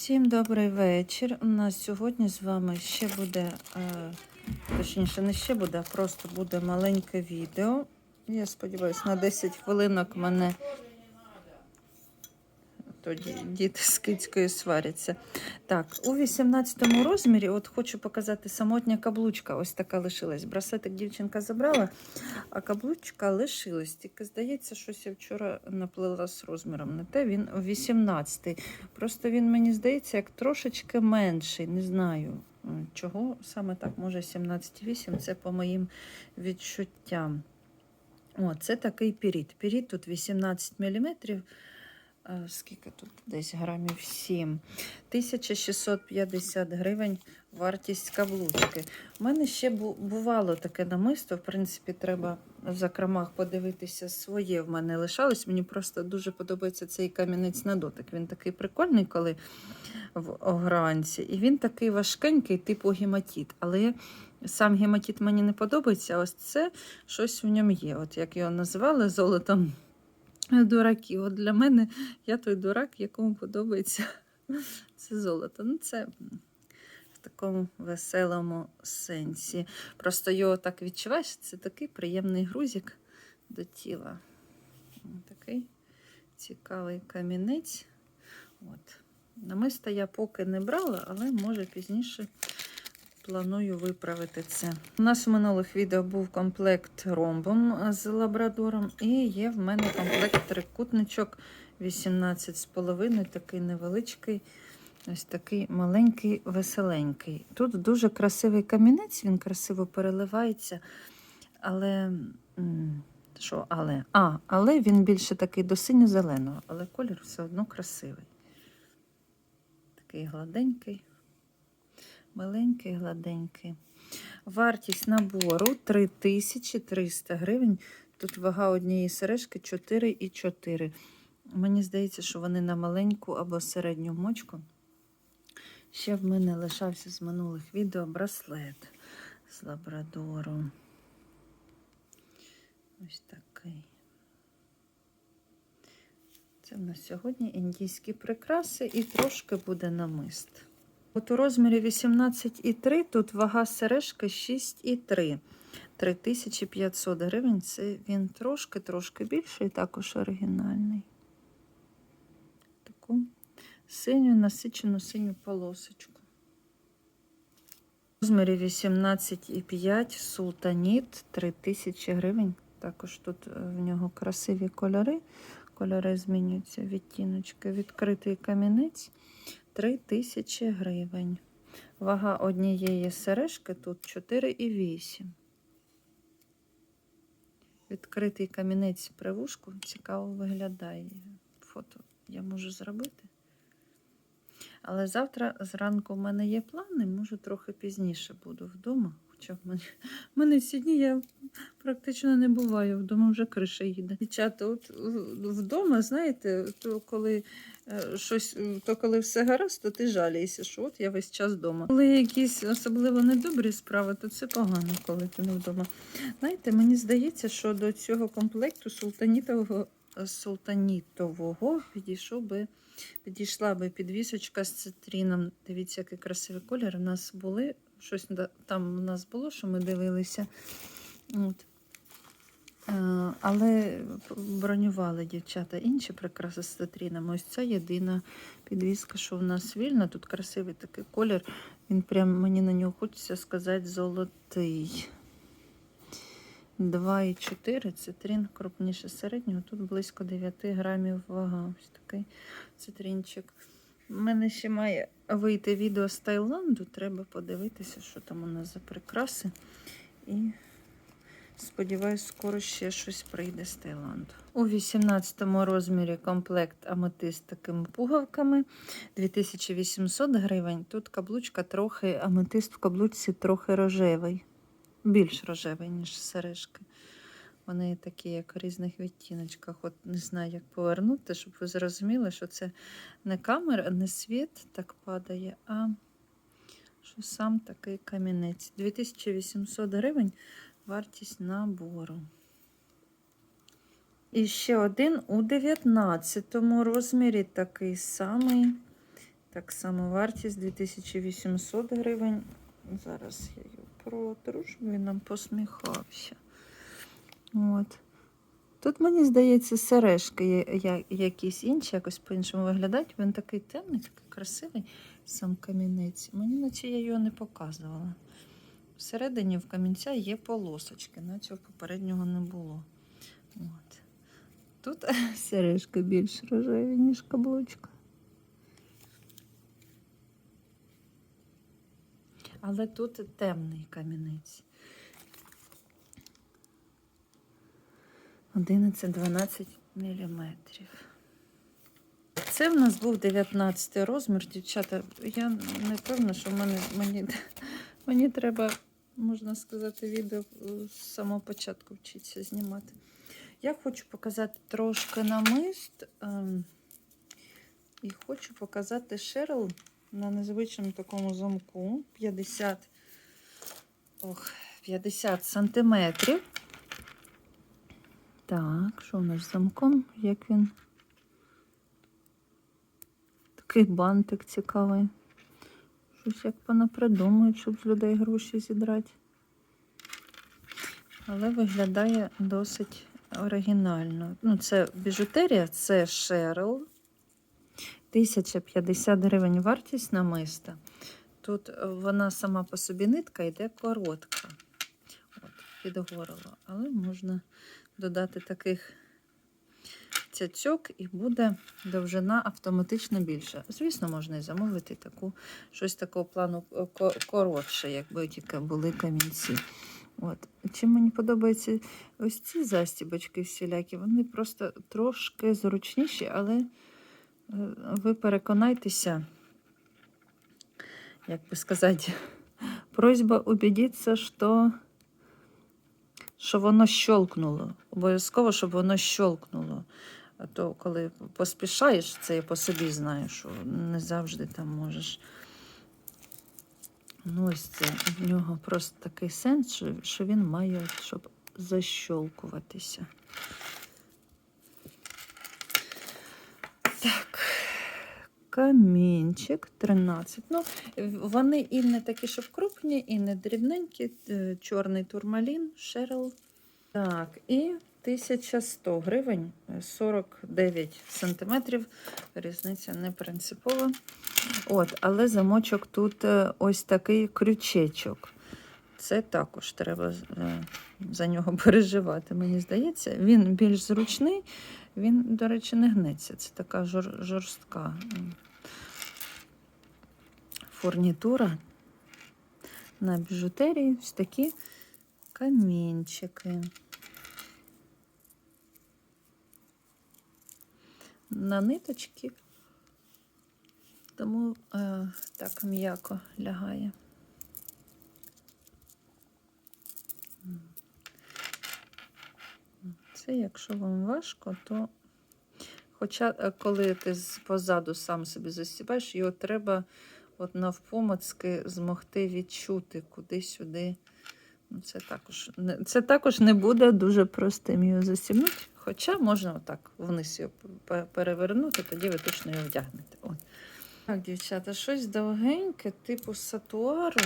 Всім добрий вечір. У нас сьогодні з вами ще буде, е, точніше, не ще буде, а просто буде маленьке відео. Я сподіваюся, на 10 хвилинок мене тоді діти з кицькою сваряться. Так, у 18 розмірі, от хочу показати самотня каблучка. Ось така лишилась. Брасетик дівчинка забрала, а каблучка лишилась. Тільки здається, щось я вчора наплила з розміром. Не те він 18. Просто він мені здається як трошечки менший. Не знаю. Чого саме так, може 17,8, це по моїм відчуттям. О, це такий піріт. Піріт тут 18 мм. Скільки тут десь грамів 7. 1650 гривень вартість каблучки. У мене ще бувало таке намисто. В принципі, треба в закромах подивитися своє. В мене лишалось. Мені просто дуже подобається цей камінець на дотик. Він такий прикольний, коли в огранці. І він такий важкенький, типу гематіт. Але сам гематіт мені не подобається. Ось це щось в ньому є. От як його називали золотом дураків. От для мене я той дурак, якому подобається це золото. Ну, це в такому веселому сенсі. Просто його так відчуваєш, це такий приємний грузик до тіла. Такий цікавий камінець. От. Намиста я поки не брала, але може пізніше планую виправити це. У нас в минулих відео був комплект ромбом з лабрадором, і є в мене комплект трикутничок 18,5, такий невеличкий. Ось такий маленький, веселенький. Тут дуже красивий камінець, він красиво переливається. Але що, але? А, але він більше такий до синьо-зеленого, але колір все одно красивий. Такий гладенький, миленький, гладенький. Вартість набору 3300 гривень. Тут вага однієї сережки 4,4. Мені здається, що вони на маленьку або середню мочку. Ще в мене лишався з минулих відео браслет з лабрадору. Ось такий. Це в нас сьогодні індійські прикраси і трошки буде намист. От у розмірі 18,3 тут вага сережки 6,3. 3500 гривень. Це він трошки-трошки більший, також оригінальний. Таку синю насичену синю полосочку. У розмірі 18,5 султаніт 3000 гривень. Також тут е, в нього красиві кольори. Кольори змінюються, відтіночки. Відкритий камінець 3000 гривень. Вага однієї сережки тут 4,8. Відкритий камінець при вушку цікаво виглядає. Фото я можу зробити. Але завтра зранку в мене є плани, може трохи пізніше буду вдома. Хоча в мене, в мене всі дні я практично не буваю, вдома вже криша їде. Дівчата, от вдома, знаєте, то коли щось, е, то коли все гаразд, то ти жалієшся, що от я весь час вдома. Коли якісь особливо недобрі справи, то це погано, коли ти не вдома. Знаєте, мені здається, що до цього комплекту султанітового, султанітового підійшов би Підійшла би підвісочка з цитріном. Дивіться, який красивий колір. У нас були, щось там у нас було, що ми дивилися. От. Е, Але бронювали дівчата інші прикраси з цитріном. Ось це єдина підвіска, що в нас вільна. Тут красивий такий колір. Він прям мені на нього хочеться сказати золотий. 2,4 цитрин крупніше середнього. Тут близько 9 грамів вага. Ось такий цитринчик. У мене ще має вийти відео з Таїланду. Треба подивитися, що там у нас за прикраси. І сподіваюсь, скоро ще щось прийде з Таїланду. У 18 розмірі комплект аметист з такими пугавками 2800 гривень. Тут каблучка трохи, аметист в каблучці трохи рожевий. Більш рожевий, ніж сережки. Вони такі, як у різних відтіночках. От не знаю, як повернути, щоб ви зрозуміли, що це не камера, не світ так падає, а що сам такий камінець. 2800 гривень вартість набору. І ще один у 19 розмірі такий самий Так само вартість 2800 гривень. Зараз я його протру, щоб він нам посміхався. От. Тут, мені здається, сережки якісь інші, якось по-іншому виглядають. Він такий темний, такий красивий, сам камінець. Мені наче я його не показувала. Всередині в камінця є полосочки, наче в попереднього не було. От. Тут сережки більш рожеві, ніж каблучка. Але тут темний камінець. 11-12 міліметрів. Це в нас був 19 розмір, дівчата. Я не певна, що в мене, мені, мені треба, можна сказати, відео з самого початку вчитися знімати. Я хочу показати трошки намист. ем, І хочу показати шерл на незвичному такому замку 50, ох, 50 сантиметрів. Так, що у нас з замком? Як він? Такий бантик цікавий. Щось як понапридумують, щоб з людей гроші зідрати. Але виглядає досить оригінально. Ну, це біжутерія, це шерл. 1050 гривень вартість намиста. Тут вона сама по собі нитка йде коротка. От, під горло. Але можна додати таких цяцьок і буде довжина автоматично більша. Звісно, можна і замовити таку, щось такого плану е, коротше, якби тільки були камінці. От. Чим мені подобаються ось ці застібочки всілякі, вони просто трошки зручніші, але е, ви переконайтеся, як би сказати, просьба убедитися, що, що воно щолкнуло. Обов'язково, щоб воно щолкнуло. А то, коли поспішаєш, це я по собі знаю, що не завжди там можеш. Ну, ось це в нього просто такий сенс, що, він має, щоб защолкуватися. Так, камінчик 13. Ну, вони і не такі, щоб крупні, і не дрібненькі. Е, Чорний турмалін, шерл. Так, і 1100 гривень, е, 49 сантиметрів. Різниця не принципова. От, але замочок тут е, ось такий крючечок. Це також треба е, за нього переживати, мені здається. Він більш зручний, він, до речі, не гнеться. Це така жор, жорстка фурнітура на біжутерії. Ось такі камінчики. На ниточки, тому е, так м'яко лягає. Це, якщо вам важко, то хоча е, коли ти позаду сам собі засібаєш, його треба от навпомацьки змогти відчути куди-сюди. Ну, це, також, це також не буде дуже простим його засібнути. Хоча можна отак вниз його перевернути, тоді ви точно його вдягнете. От. Так, дівчата, щось довгеньке, типу сатуару.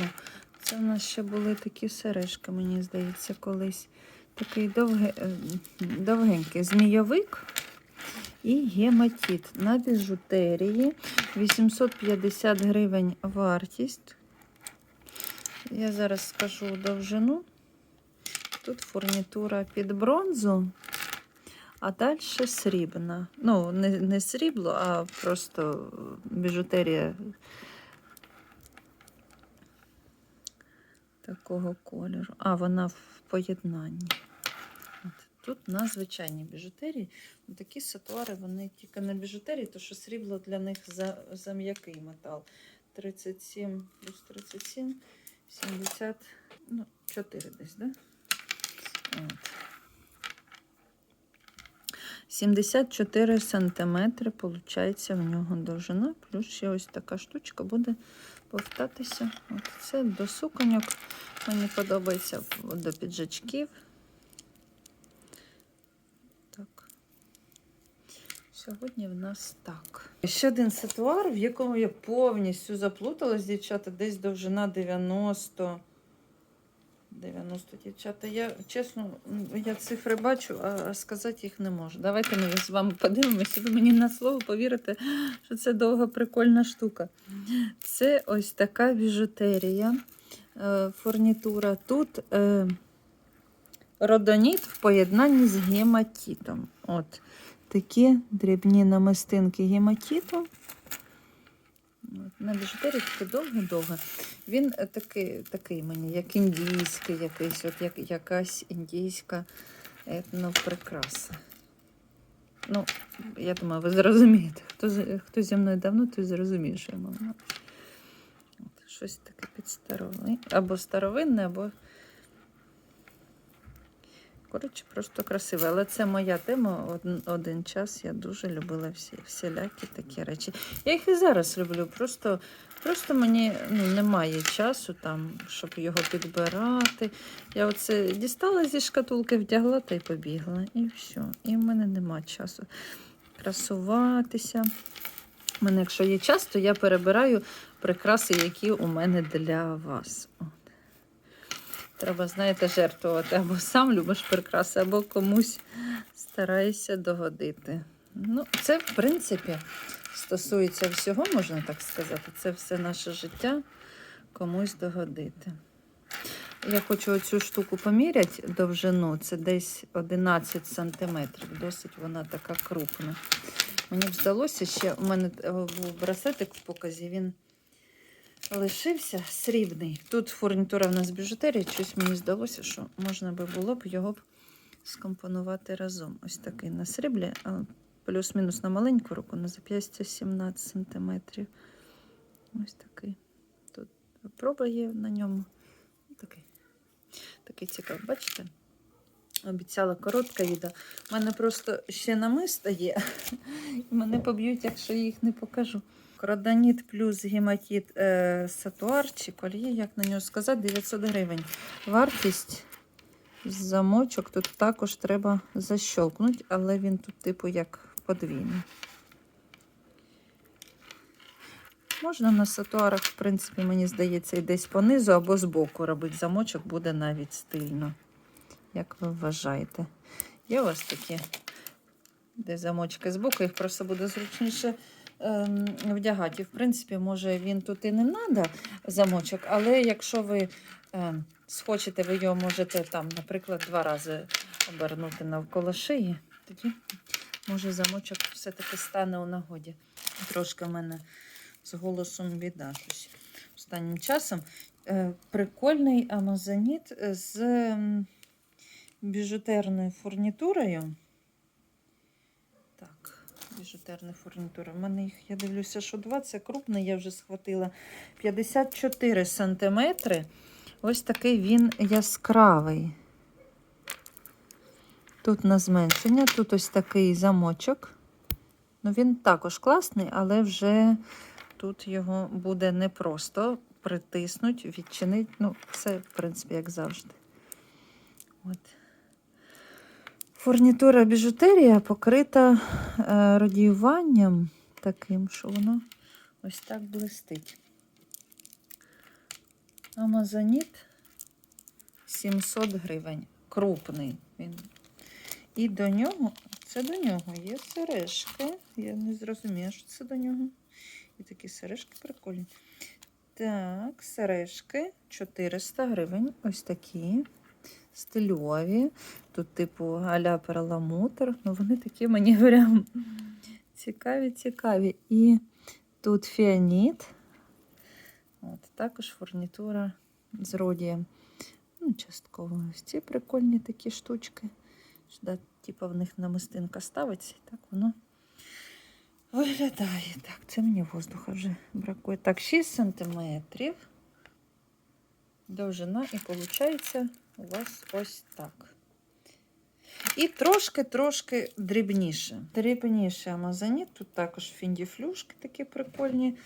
Це в нас ще були такі сережки, мені здається, колись. Такий довге, е, довгенький змійовик і гематіт на біжутерії. 850 гривень вартість. Я зараз скажу довжину. Тут фурнітура під бронзу, а далі срібна. Ну, не, не срібло, а просто біжутерія такого кольору. А, вона в поєднанні. От. Тут на звичайній біжутерії. Ну, Такі сатуари, вони тільки на біжутерії, то що срібло для них за, за м'який метал. 37 плюс 37, 70, ну, 4 десь, да? 74 сантиметри, виходить, в нього довжина, плюс ще ось така штучка буде повтатися. От це до суконьок. Мені подобається до піджачків. Так. Сьогодні в нас так. Ще один сетуар, в якому я повністю заплуталась, дівчата, десь довжина 90. 90 дівчата. Я чесно, я цифри бачу, а сказати їх не можу. Давайте ми з вами подивимося, ви мені на слово повірите, що це довга прикольна штука. Це ось така біжутерія, е, фурнітура. Тут е, родоніт в поєднанні з гематітом. От такі дрібні намистинки гематіту. От, На біжутерії таке довго-довго. Він е, такий, такий мені, як індійський якийсь, от як, якась індійська етноприкраса. Ну, я думаю, ви зрозумієте. Хто, хто зі мною давно, той зрозуміє, що я маю. щось таке підстаровинне. Або старовинне, або. Коротше, просто красиве. Але це моя тема. Один, один час я дуже любила всі всілякі такі речі. Я їх і зараз люблю. Просто, просто мені ну, немає часу, там, щоб його підбирати. Я оце дістала зі шкатулки, вдягла та й побігла. І все. І в мене нема часу красуватися. У мене, якщо є час, то я перебираю прикраси, які у мене для вас. Треба, знаєте, жертвувати. Або сам любиш прикраси, або комусь стараєшся догодити. Ну, це, в принципі, стосується всього, можна так сказати. Це все наше життя комусь догодити. Я хочу оцю штуку поміряти довжину. Це десь 11 сантиметрів. Досить вона така крупна. Мені б здалося ще, у мене е, був браслетик в показі, він лишився срібний. Тут фурнітура в нас біжутерія, щось мені здалося, що можна би було б його б скомпонувати разом. Ось такий на сріблі, плюс-мінус на маленьку руку, на зап'ястя 17 сантиметрів. Ось такий. Тут проба на ньому. Такий, такий цікавий, бачите? Обіцяла коротке відео. У мене просто ще намиста є. Мене поб'ють, якщо їх не покажу. Кроданіт плюс гематіт е, сатуар чи кольє, як на нього сказати, 900 гривень. Вартість замочок тут також треба защолкнути, але він тут, типу, як подвійний. Можна на сатуарах, в принципі, мені здається, і десь понизу або збоку робити замочок, буде навіть стильно. Як ви вважаєте? Є вас такі, де замочки збоку, їх просто буде зручніше вдягати. І, в принципі, може він тут і не треба замочок, але якщо ви ем, схочете, ви його можете там, наприклад, два рази обернути навколо шиї, тоді може замочок все-таки стане у нагоді. Трошки в мене з голосом біда щось останнім часом. Е, прикольний амазоніт з ем, біжутерною фурнітурою. Так, біжутерна фурнітура. У мене їх, я дивлюся, що два. Це крупний, я вже схватила 54 сантиметри. Ось такий він яскравий. Тут на зменшення, тут ось такий замочок. Ну, він також класний, але вже тут його буде непросто притиснуть, відчинити. Ну, все, в принципі, як завжди. От. Фурнітура біжутерія покрита е, радіюванням таким, що воно ось так блистить. Амазоніт 700 гривень. Крупний. Він. І до нього, це до нього є сережки. Я не зрозуміла, що це до нього. І такі сережки прикольні. Так, сережки 400 гривень. Ось такі. Стильові. Тут, типу, аля перламутр. Ну, вони такі мені прям цікаві, цікаві. І тут фіаніт. От, також фурнітура з родієм. Ну, частково ось ці прикольні такі штучки. Сюди, типу, в них намистинка ставиться, і так воно виглядає. Так, це мені воздуха вже бракує. Так, 6 сантиметрів. Довжина, і виходить у вас ось так. І трошки-трошки дрібніше. Дрібніше амазоніт. Тут також фіндіфлюшки такі прикольні.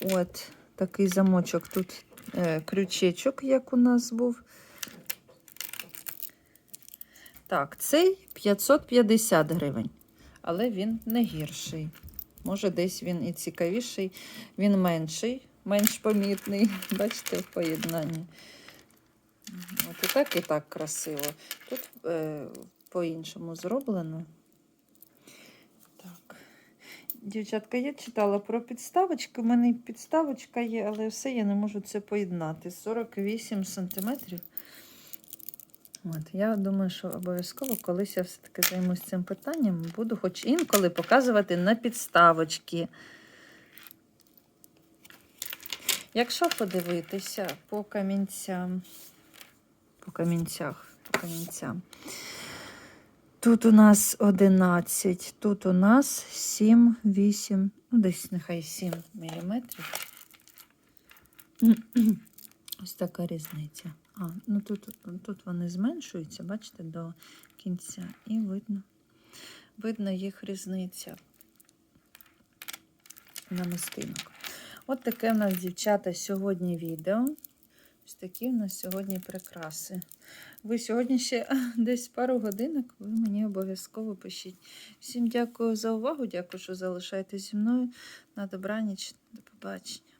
От такий замочок. Тут е, крючечок, як у нас був. Так, цей 550 гривень. але він не гірший. Може, десь він і цікавіший, він менший, менш помітний. Бачите, в поєднанні. От і так, і так красиво. Тут е, по-іншому зроблено. Так. Дівчатка, я читала про підставочки. У мене підставочка є, але все я не можу це поєднати. 48 сантиметрів. От, я думаю, що обов'язково колись я все-таки займусь цим питанням. Буду хоч інколи показувати на підставочки. Якщо подивитися по камінцям, по камінцях, по камінцям. Тут у нас 11, тут у нас 7, 8, ну десь нехай 7 міліметрів. Ось така різниця. А, ну тут, тут вони зменшуються, бачите, до кінця. І видно, видно їх різниця намистинок. От таке в нас, дівчата, сьогодні відео. Ось такі в нас сьогодні прикраси. Ви сьогодні ще десь пару годинок, ви мені обов'язково пишіть. Всім дякую за увагу, дякую, що залишаєтесь зі мною. На добраніч, до побачення.